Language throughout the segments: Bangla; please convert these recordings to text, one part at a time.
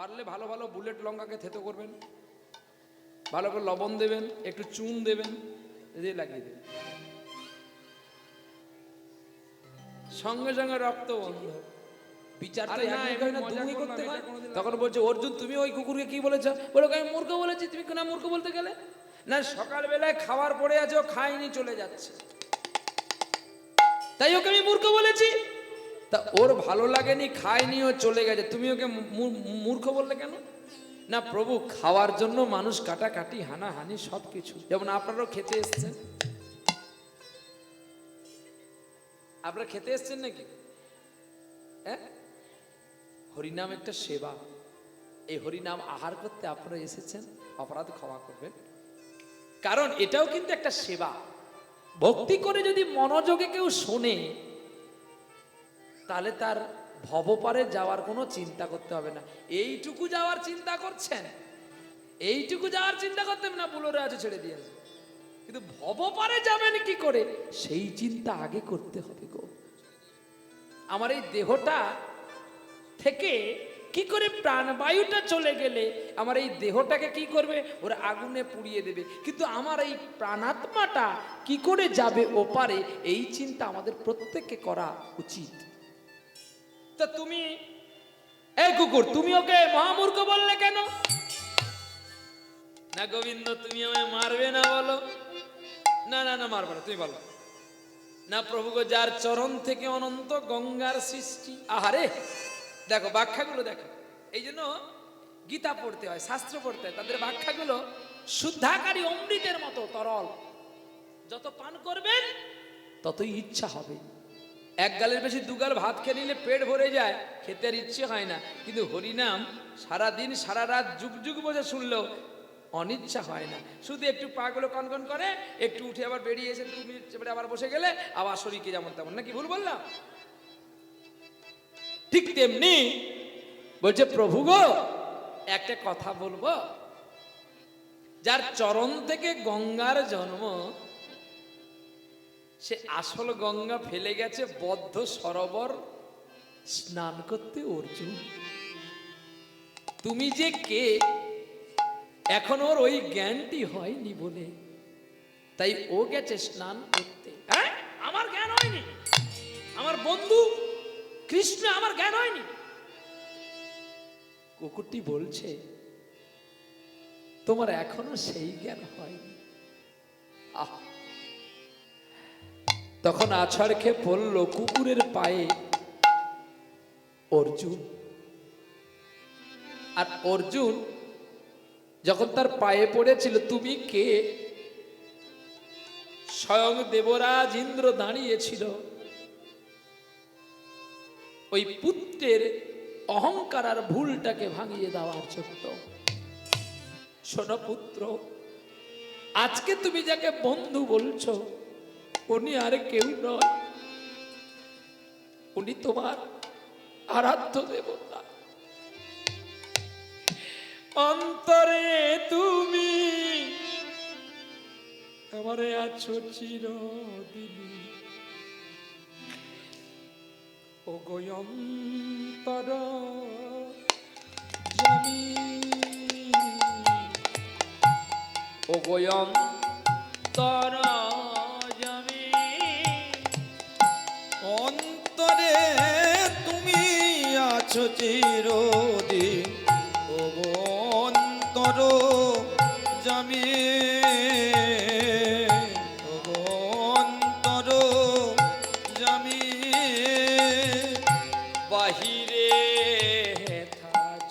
পারলে ভালো ভালো বুলেট লঙ্কাকে থেতো করবেন ভালো করে লবণ দেবেন একটু চুন দেবেন দিয়ে লাগিয়ে দেবেন। সঙ্গে সঙ্গে রক্ত বন্ধ। না, না, তখন বলছে অর্জুন তুমি ওই কুকুরকে কি বলেছ? বলে আমি মূর্খ বলেছি তুমি কেন মূর্খ বলতে গেলে? না সকালবেলায় খাবার পড়ে আছে ও খায়নি চলে যাচ্ছে। তাই ওকে আমি মূর্খ বলেছি। তা ওর ভালো লাগেনি, খায়নি ও চলে গেছে। তুমি ওকে মূর্খ বললে কেন? না, প্রভু, খাওয়ার জন্য মানুষ কাটাকাটি, হানাহানি সব কিছু যেমন আপনারাও খেতে এসছেন। আপনারা খেতে এসছেন নাকি? হ্যাঁ? হরিনাম একটা সেবা। এই হরিনাম আহার করতে আপনারা এসেছেন, অপরাধ ক্ষমা করবেন। কারণ এটাও কিন্তু একটা সেবা। ভক্তি করে যদি মনোযোগে কেউ শোনে তাহলে তার ভবপারে যাওয়ার কোনো চিন্তা করতে হবে না। এইটুকু যাওয়ার চিন্তা করছেন? এইটুকু যাওয়ার চিন্তা করতে হবে না, বুলোরে আছে ছেড়ে দিয়ে আসবে। কিন্তু ভবপারে যাবেন কি করে? সেই চিন্তা আগে করতে হবে গো। আমার এই দেহটা থেকে কি করে প্রাণবায়ুটা চলে গেলে আমার এই দেহটাকে কি করবে? ওরা আগুনে পুড়িয়ে দেবে। কিন্তু আমার এই প্রাণাত্মাটা কি করে যাবে ওপারে? এই চিন্তা আমাদের প্রত্যেককে করা উচিত। তা তুমি এই কুকুর, তুমি ওকে মহামূর্খ বললে কেন? না গোবিন্দ, তুমি আমায় মারবে না বলো। না না না, মারবে না, তুমি বলো। না প্রভু যার চরণ থেকে অনন্ত গঙ্গার সৃষ্টি। আহারে, দেখো, ব্যাখ্যাগুলো দেখো। এই জন্য গীতা পড়তে হয়, শাস্ত্র পড়তে হয়। তাদের ব্যাখ্যাগুলো শুদ্ধাকারী অমৃতের মতো তরল। যত পান করবেন, ততই ইচ্ছা হবে। এক গালের বেশি দুগাল ভাত খেয়ে নিলে পেট ভরে যায়, খেতে আর ইচ্ছে হয় না। কিন্তু হরিনাম সারা দিন সারা রাত যুগ যুগ বসে শুনলেও অনিচ্ছা হয় না। শুধু একটু পাগুলো কনকন করে, একটু উঠে আবার বেরিয়ে এসে দু মিনিট চেপে আবার বসে গেলে আবার শরীরকে যেমন তেমন। নাকি ভুল বললাম? ঠিক তেমনি বলছে, প্রভু গো, একটা কথা বলব। যার চরণ থেকে গঙ্গার জন্ম সে আসল গঙ্গা ফেলে গেছে বদ্ধ সরোবর স্নান করতে অর্জুন। তুমি যে কে, এখন ওর ওই জ্ঞানটি হয়নি বলে। তাই ও গেছে স্নান করতে। হ্যাঁ? আমার জ্ঞান হয়নি। আমার বন্ধু কৃষ্ণ, আমার জ্ঞান হয়নি। কুকুরটি বলছে, তোমার এখনও সেই জ্ঞান হয়নি। আহ! তখন আছাড় খেয়ে পড়ল কুকুরের পায়ে। অর্জুন। আর অর্জুন যখন তার পায়ে পড়েছিল, তুমি কে? স্বয়ং দেবরাজ ইন্দ্র দাঁড়িয়েছিল। ওই পুত্রের অহংকার আর ভুলটাকে ভাঙিয়ে দেওয়ার জন্য। শোনো পুত্র, আজকে তুমি যাকে বন্ধু বলছো উনি আর কেউ নয়। উনি তোমার আরাধ্য দেবতা। অন্তরে তুমি আমারে আছো চিরদিনী। ও গোয়ন্তর ও গোয়ন্তর আছো চিরদিন। ও অন্তর জামি অন্তর জামি বাহিরে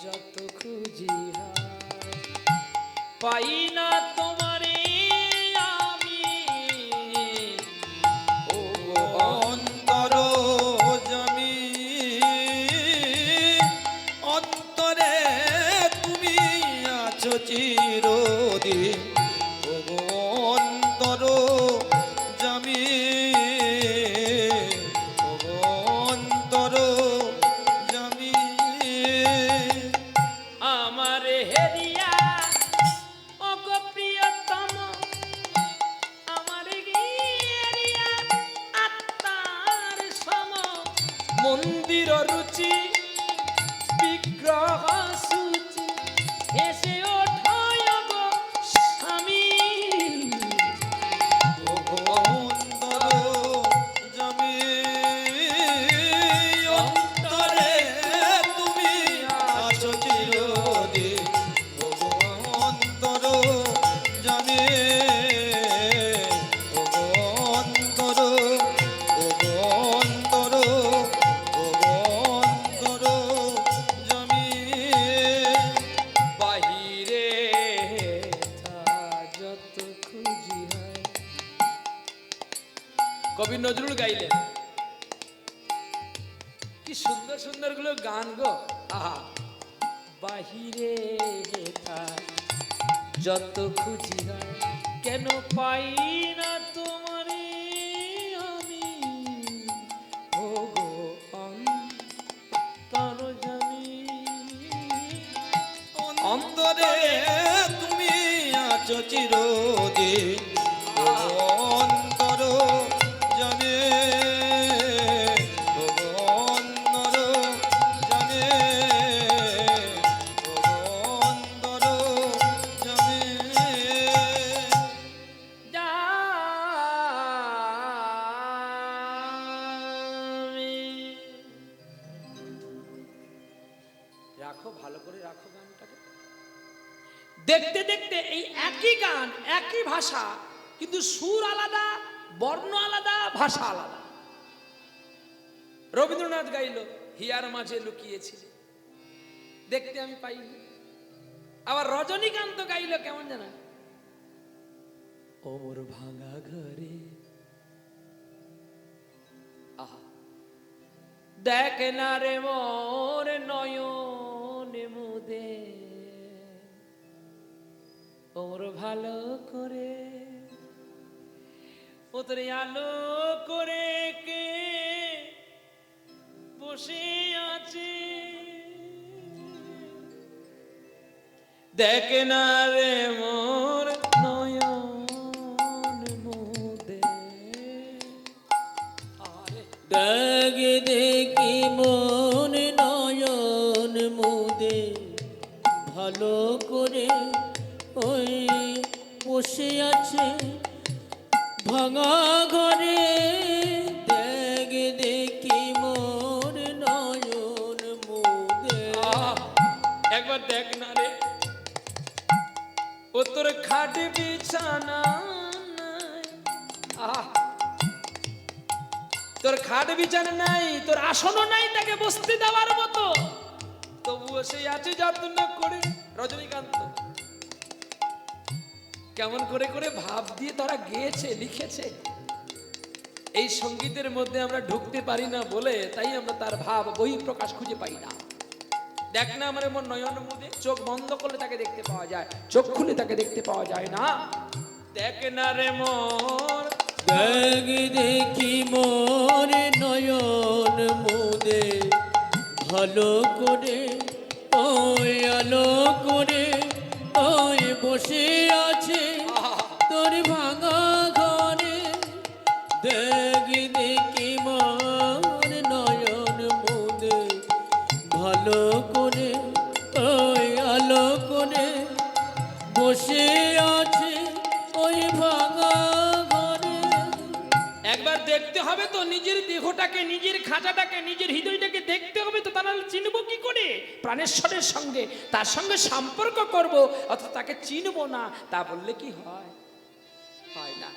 যত পাই পাই না তোমারে আমি। ও গো অন্তর জানি। অন্তরে তুমি আছো চিরদিন রবীন্দ্রনাথ গাইল, হিয়ার মাঝে লুকিয়েছিল। দেখতে আমি পাইনি। আবার রজনীকান্ত গাইল, কেমন জানা? ওমর ভাঙা ঘরে। দেখ না রে মোর নয়ন মুদে। ওর ভালো করে। ও তোর আলো করে কে বসে আছে। দেখ না রে মোর নয়ন মুদে। দাগে দেখি মন নয়ন মুদে। ভালো করে ওই বসে আছে ভাঙা ঘরে। তোর খাট বিছানা তোর খাট বিছানা নাই, তোর আসনও নাই তাকে বসতে দেওয়ার মতো। তবুও সেই আছে যত্ন করে, রজনীকান্ত। কেমন করে করে ভাব দিয়ে তারা গেয়েছে, লিখেছে। এই সঙ্গীতের মধ্যে আমরা ঢুকতে পারি না বলে, তাই আমরা তার ভাব বহি প্রকাশ খুঁজে পাই না। দেখ না আমার এমন নয়ন মুদে চোখ বন্ধ করলে তাকে দেখতে পাওয়া যায় চোখ খুলে তাকে দেখতে পাওয়া যায় না। দেখ না রে মোর দাগে দেখি মন নয়ন মুদে ভালো করে ওই আলো করে ওই বসে আছে তোর ভাঙা ঘরে। দেখি দেখি দেখতে হবে তো, নিজের দেহটাকে, নিজের খাঁচাটাকে, নিজের হৃদয়টাকে দেখতে হবে তো তা নাহলে চিনবো কি করে? প্রাণেশ্বরের সঙ্গে, তার সঙ্গে সম্পর্ক করব, অথচ তাকে চিনবো না, তা বললে কি হয়? হয় না।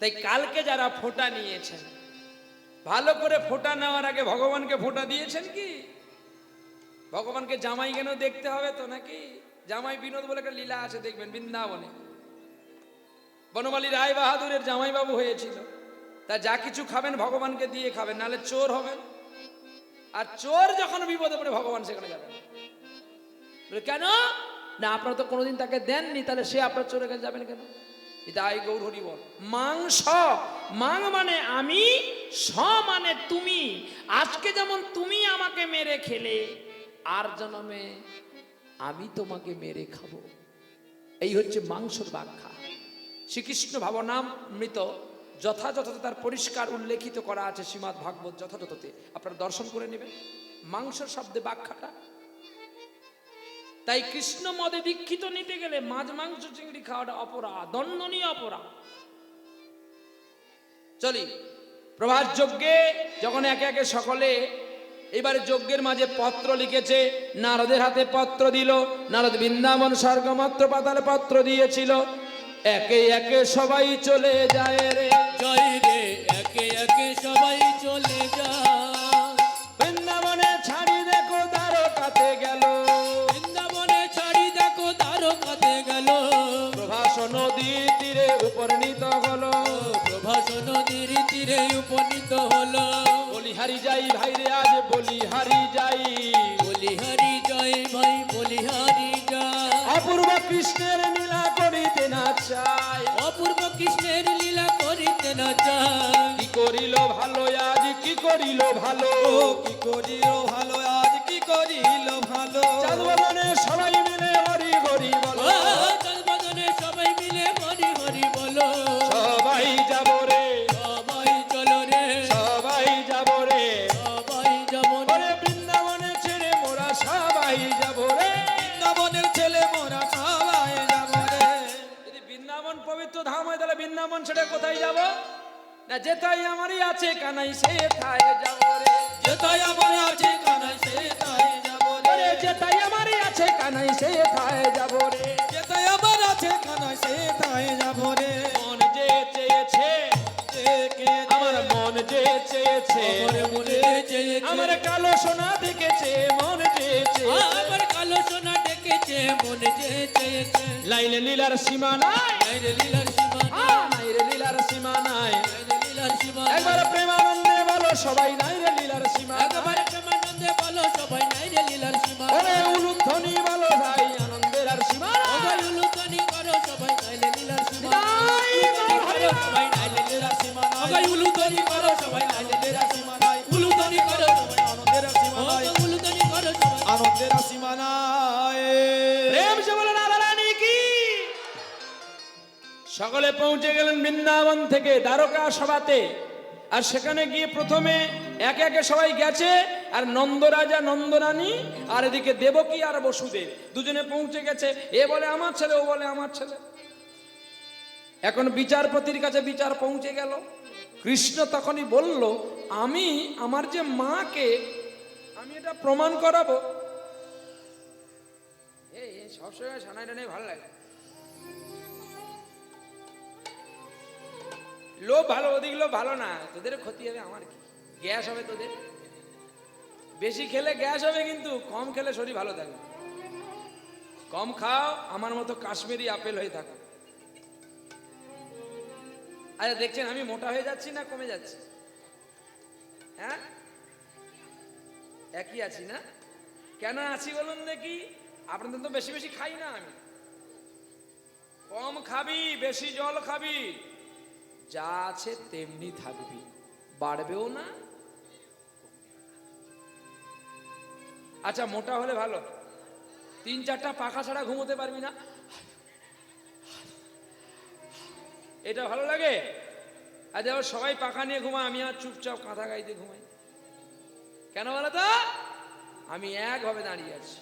তাই কালকে যারা ফোঁটা নিয়েছেন, ভালো করে ফোঁটা নেওয়ার আগে ভগবানকে ফোঁটা দিয়েছেন কি? ভগবানকে জামাই কেন দেখতে হবে তো নাকি? জামাই বিনোদ বলে একটা লীলা আছে, দেখবেন, বৃন্দাবনে। বনমালী রায় বাহাদুরের জামাইবাবু হয়েছিল। তা যা কিছু খাবেন ভগবানকে দিয়ে খাবেন, নাহলে চোর হবেন আর চোর যখন বিপদে পড়ে, ভগবান সেখানে যাবেন কেন? না, আপনারা তো কোনোদিন তাকে দেননি, তাহলে সে আপনার চোরের কাছে যাবেন কেন? তাই গৌর হরি বল। মাংস, মাং মানে আমি, স মানে তুমি। আজকে যেমন তুমি আমাকে মেরে খেলে, আর জন্মে আমি তোমাকে মেরে খাব। এই হচ্ছে মাংসর ব্যাখ্যা। শ্রীকৃষ্ণ ভাবনাম যথাযথ তার পরিষ্কার উল্লেখিত করা আছে শ্রীমৎ ভাগবত যথাযথতে। আপনারা দর্শন করে নেবেন। মাংস শব্দে ব্যাখ্যাটা তাই কৃষ্ণ মদে দীক্ষিত নিতে গেলে মাছ, মাংস, চিংড়ি খাওয়াটা অপরাধ, দণ্ডনীয় অপরাধ। চলি। প্রভাত যজ্ঞে যখন একে একে সকলে এবারে যজ্ঞের মাঝে পত্র লিখেছে, নারদের হাতে পত্র দিল, নারদ বৃন্দাবন স্বর্গমাত্র পাতালে পত্র দিয়েছিল, একে একে সবাই চলে যায় রে। জয় রে একে একে সবাই চলে যায়। বৃন্দাবনে ছাড়ি দেখো দ্বারকাতে গেল। বৃন্দাবনে ছাড়ি দেখো দ্বারকাতে গেল। প্রভাস নদী তীরে উপনীত হলো। প্রভাস নদীর তীরে উপনীত যাই ভাইরে আজ বলি হারি যাই। বলিহারি জয় ভাই বলিহারি জয় অপূর্ব কৃষ্ণের নীলা করিতে না চাই। অপূর্ব কৃষ্ণের কি করিল ভালো আজ কি করিল ভালো? কি করিল ভালো আজ কি করিল না যেটাই আমারই আছে কানাই সে থায় যাব রে। যেটাই আমার আছে কানাই সে তাই যাব রে। যেটাই আমারই আছে কানাই সে থায় যাব রে। যেটাই আমার আছে কানাই সে তাই যাব রে। মন যে চেয়েছে আমার মন যে চেয়েছে আমার কালো সোনা দেখেছে মন চেয়েছে। আমার কালো সোনা ডেকেছে মনে যে চেয়েছে। লাইলে লীলার সীমা নাই। নাইরে লীলার সীমা নাই। রে লীলার সীমা নাই। লীলার সীমা। একবার প্রেমানন্দে বলো সবাই নাই রে লীলার সীমা। একবার প্রেমানন্দে বলো সবাই নাইরে লীলার সীমা। ওরে উলুধ্বনি পৌঁছে গেলেন বৃন্দাবন থেকে দ্বারকা সভাতে। আর সেখানে গিয়ে প্রথমে একে একে সবাই গেছে, আর নন্দরাজা, নন্দরানী, আর এদিকে দেবকী আর বসুদেব দুজনে পৌঁছে গেছে। এ বলে আমার ছেলে, ও বলে আমার ছেলে। এখন বিচারপতির কাছে বিচার পৌঁছে গেল। কৃষ্ণ তখনই বলল, আমি আমার যে মাকে, আমি এটা প্রমাণ করাবো। সবসময় সানাই ভালো লাগে। লোভ ভালো, ওদিক লোভ ভালো না। তোদের ক্ষতি হবে আমার কি? গ্যাস হবে তোদের? বেশি খেলে গ্যাস হবে কিন্তু, কম খেলে শরীর ভালো থাকবে কম খাও, আমার মতো কাশ্মীরি আপেল হয়ে থাকো। আচ্ছা দেখছেন, আমি মোটা হয়ে যাচ্ছি না কমে যাচ্ছি? হ্যাঁ? একই আছি না? কেন আছি বলুন দেখি? আপনাদের তো বেশি বেশি খাই না আমি। কম খাবি, বেশি জল খাবি। যা আছে তেমনি থাকবি। বাড়বেও না। আচ্ছা মোটা হলে ভালো। তিন চারটা পাখা ছাড়া ঘুমোতে পারবি না। এটা ভালো লাগে? আর দেখো সবাই পাখা নিয়ে ঘুমা আমি আর চুপচাপ কাঁথা গাইতে ঘুমাই। কেন বলো তো? আমি একভাবে দাঁড়িয়ে আছি।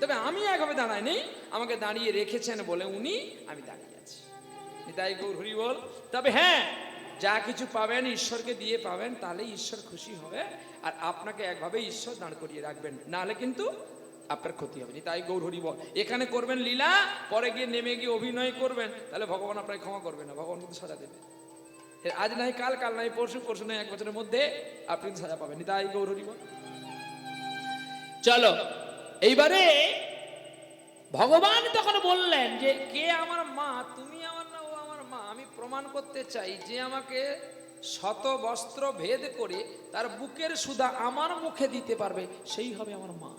তবে আমি একভাবে দাঁড়াই নেই আমাকে দাঁড়িয়ে রেখেছেন বলে উনি, আমি দাঁড়িয়ে নিতাই গৌর হরি বল। তবে হ্যাঁ যা কিছু পাবেন, ঈশ্বরকে দিয়ে পাবেন, তাহলে ঈশ্বর খুশি হবে আর আপনাকে একভাবে ঈশ্বর দাঁড় করিয়ে রাখবেন। নাহলে কিন্তু আপনার ক্ষতি হবে। তাই গৌর হরি বল। এখানে করবেন লীলা, পরে গিয়ে নেমে গিয়ে অভিনয় করবেন, তাহলে ভগবান আপনাকে ক্ষমা করবে না, ভগবান কিন্তু সাজা দেবে। আজ নাই, কাল কাল নাই, পরশু পরশু নাই, এক বছরের মধ্যে আপনি সাজা পাবেন। তাই গৌর হরি বল। চলো, এইবারে ভগবান তখন বললেন যে, কে আমার মা তুমি প্রমাণ করতে চাই যে আমাকে শত বস্ত্র ভেদ করে তার বুকের সুদা আমার মুখে দিতে পারবে সেই হবে আমার মা।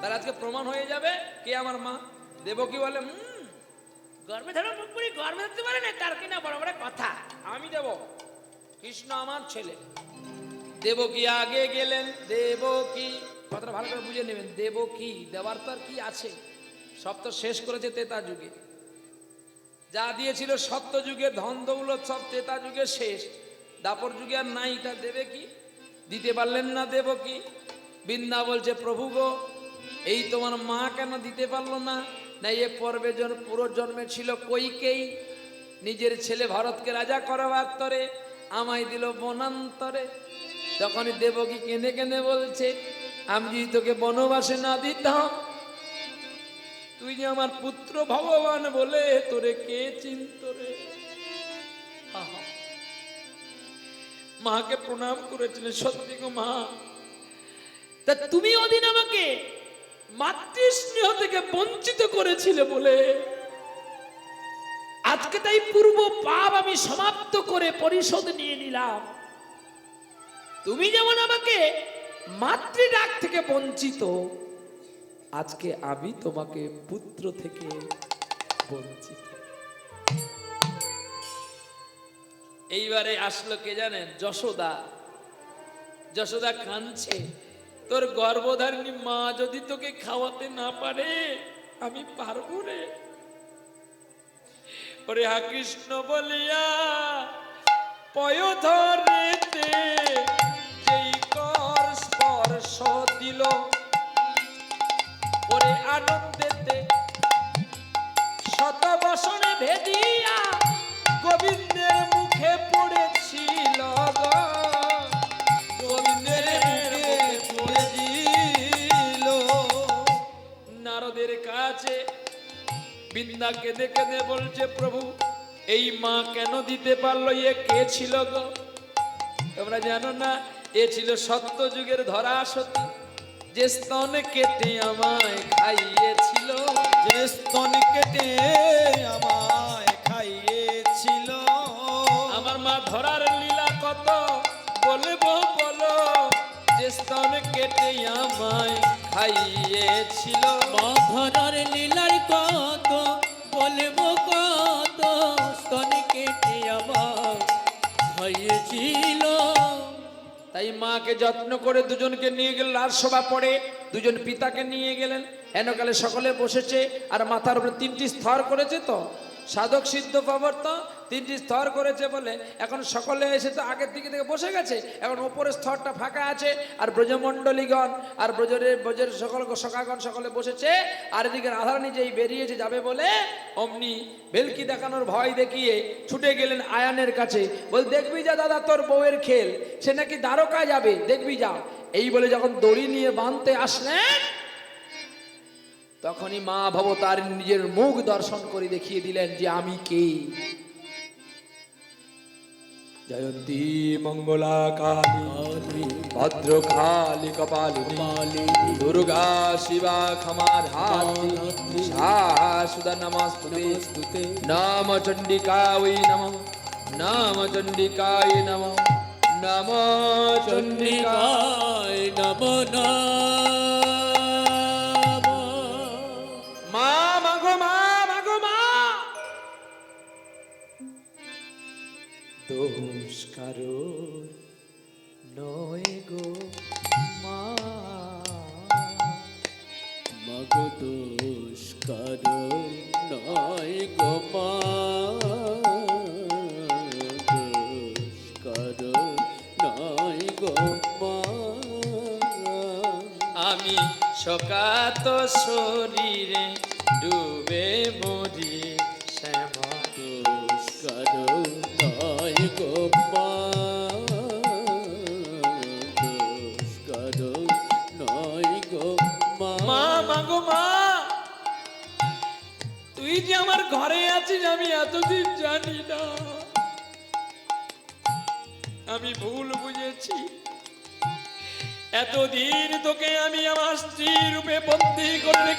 তার আজকে প্রমাণ হয়ে যাবে কে আমার মা। দেবকী বলে "হুম, গর্ভে ধরে গর্ভে ধরতে পারে না তার কিনা বড় বড় কথা। আমি দেব কৃষ্ণ আমার ছেলে। দেবকী আগে গেলেন দেবকী কথাটা ভালো করে বুঝে নেবেন দেবকী দেওয়ার তো আর কি আছে। সব তো শেষ করেছে তেতা যুগে। যা দিয়েছিল সত্য যুগে ধন দৌলত সব তেতা যুগে শেষ। দাপর যুগে আর নাই, তা দেবে কি? দিতে পারলেন না, দেব কি? বৃন্দা বলছে, প্রভু গো, এই তোমার মা কেন দিতে পারল না? না এ পর্বে পুরো জন্মে ছিল কইকেই নিজের ছেলে ভারতকে রাজা করবার তরে আমায় দিল বনান্তরে। তখনই দেবকী কেঁদে কেঁদে বলছে, আমি যদি তোকে বনবাসে না দিতাম তুই যে আমার পুত্র ভগবান বলে তোরে কে চিন্ত রে? মাকে প্রণাম করেছিলেন সত্যি গো মা। তা তুমি ওদিন আমাকে মাতৃস্নেহ থেকে বঞ্চিত করেছিলে বলে। আজকে তাই পূর্ব পাপ আমি সমাপ্ত করে পরিশোধ নিয়ে নিলাম। তুমি যেমন আমাকে মাতৃ ডাক থেকে বঞ্চিত আজকে আমি তোমাকে পুত্র থেকে বঞ্চিত এইবারে আসলো কে জানেন? যশোদা। যশোদা কাঁদছে, তোর গর্ভধারিণী মা যদি তোকে খাওয়াতে না পারে, আমি পারব রে। ওরে হা কৃষ্ণ বলিয়া, পয়োধরেতে যেই কর স্পর্শ আনন্দেতে শত বসনে ভেদিয়া গোবিন্দের মুখে পড়েছিল নারদের কাছে বিন্দা কেঁদে কেঁদে বলছে, প্রভু, এই মা কেন দিতে পারল? এ কে ছিল গো? তোমরা জানো না, এ ছিল সত্য যুগের ধরা সতী যে স্তন কেটে আমায় খাইয়েছিল, যে স্তন কেটে আমায় খাইয়েছিল। আমার মা ধরার লীলা কত বলব বলো, যে স্তন কেটে আমায় খাইয়েছিল। মাধরার লীলার কত বলব কত, স্তন কেটে আমার হয়েছিল তাই মাকে যত্ন করে দুজনকে নিয়ে গেলেন, আর সভা পড়ে। দুজন পিতাকে নিয়ে গেলেন। এনকালে সকলে বসেছে, আর মাথার উপরে তিনটি স্তর করেছে তো। সাধক সিদ্ধ পাবর তো তিনটি স্তর করেছে বলে। এখন সকলে এসে তো আগের দিকে থেকে বসে গেছে। এখন ওপরের স্তরটা ফাঁকা আছে, আর ব্রজমণ্ডলীগণ, আর ব্রজের ব্রজের সকল সখাগণ সকলে বসেছে। আর এদিকে রাধারানী যেই বেরিয়েছে যাবে বলে, অমনি ভেলকি দেখানোর ভয় দেখিয়ে ছুটে গেলেন আয়ানের কাছে। বল, দেখবি যা দাদা তোর বউয়ের খেল, সে নাকি দ্বারকা যাবে, দেখবি যা। এই বলে যখন দড়ি নিয়ে বাঁধতে আসলেন তখনই মা ভবতার নিজের মুখ দর্শন করে দেখিয়ে দিলেন যে আমি কে। জয়ন্তী মঙ্গলা কালী ভদ্র কালী কপালিনী দুর্গা শিবা ক্ষমা ধাত্রী শাশুদা নমস্তুতে। নাম চণ্ডিকায় নম নাম চণ্ডিকায় নম নম চণ্ডিকা চন্ডিকায় নম নাম। দোষ কারও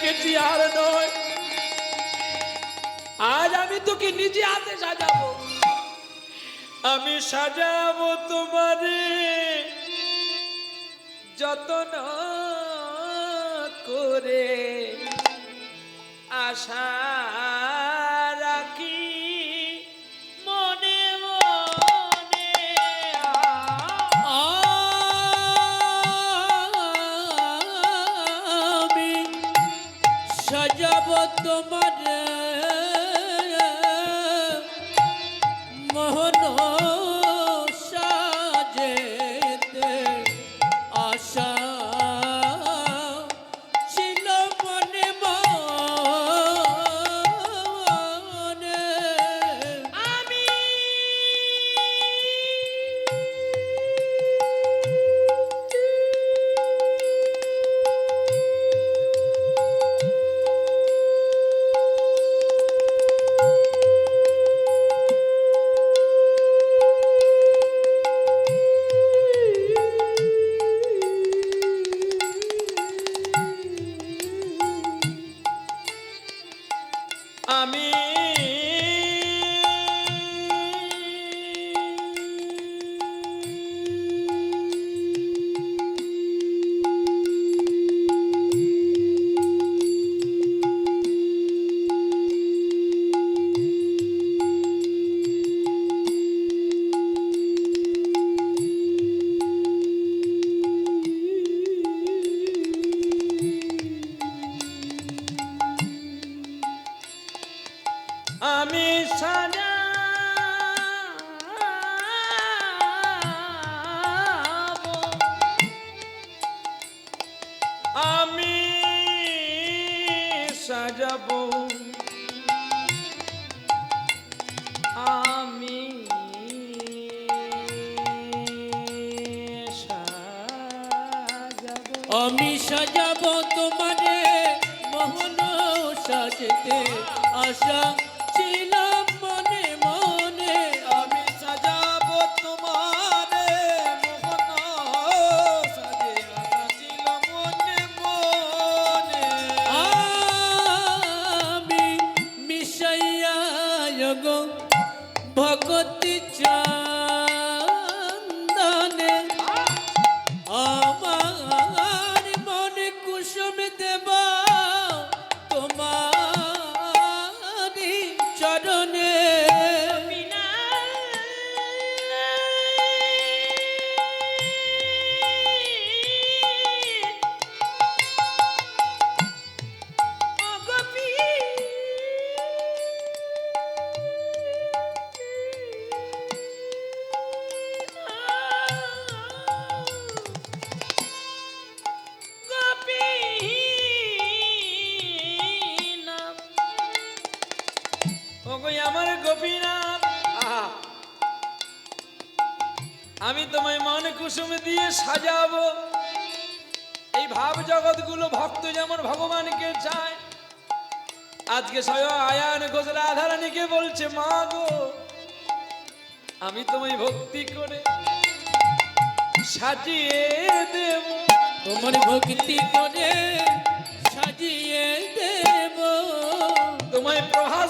রেখেছি আর নয়। আজ আমি তোকে নিজে হাতে সাজাবো। আমি সাজাবো তোমারে। যতন করে আশা ভগতি আমি তোমায় মন কুসুম দিয়ে সাজাবো। এই ভাব জগৎগুলো ভক্ত যেমন ভগবানকে চায়। আজকে স্বয়ং আয়ান ঘোষ রাধারানীকে বলছে মা গো আমি তোমায় ভক্তি করে সাজিয়ে দেব। তোমার ভক্তি করে সাজিয়ে দেব। তোমায় প্রভাস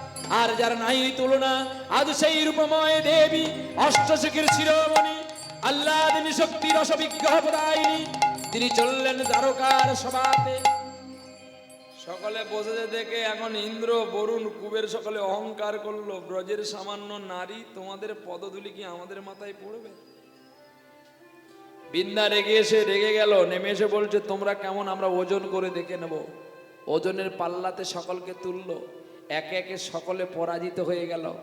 আর যার নাই তুলনা, আজ সেই রূপময় দেবী, অষ্টশিখের শিরোমণি আল্লাদিনী শক্তি রস বিগ্রহ প্রদায়িনী। তিনি চললেন দ্বারকার সভাতে। সকলে বসেছে দেখে এখন ইন্দ্র, বরুণ, কুবের সকলে অহংকার করল। ব্রজের সামান্য নারী, তোমাদের পদধূলি কি আমাদের মাথায় পড়বে? বিন্দা রেগে এসে রেগে গেল, নেমে এসে বলছে, তোমরা কেমন? আমরা ওজন করে দেখে নেব। ওজনের পাল্লাতে সকলকে তুললো। একে একে সকলে পরাজিত হয়ে গেল।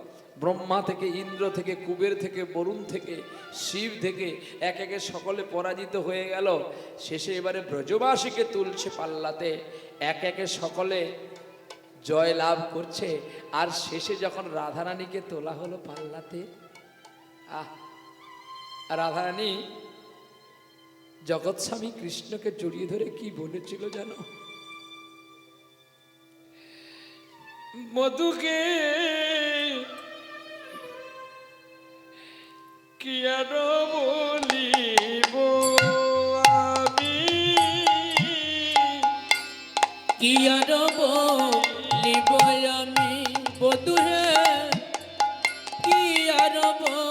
ব্রহ্মা থেকে, ইন্দ্র থেকে, কুবের থেকে, বরুণ থেকে, শিব থেকে এক একে সকলে পরাজিত হয়ে গেল। শেষে এবারে ব্রজবাসীকে তুলছে পাল্লাতে। এক একে সকলে জয় লাভ করছে। আর শেষে যখন রাধারানীকে তোলা হলো পাল্লাতে, আহ, রাধারানী, জগৎস্বামী কৃষ্ণকে জড়িয়ে ধরে কি বলেছিল জানো? মধুকে কি আর বলিব আমি? কি আর বলিব আমি? বধুরে কি আর বলিব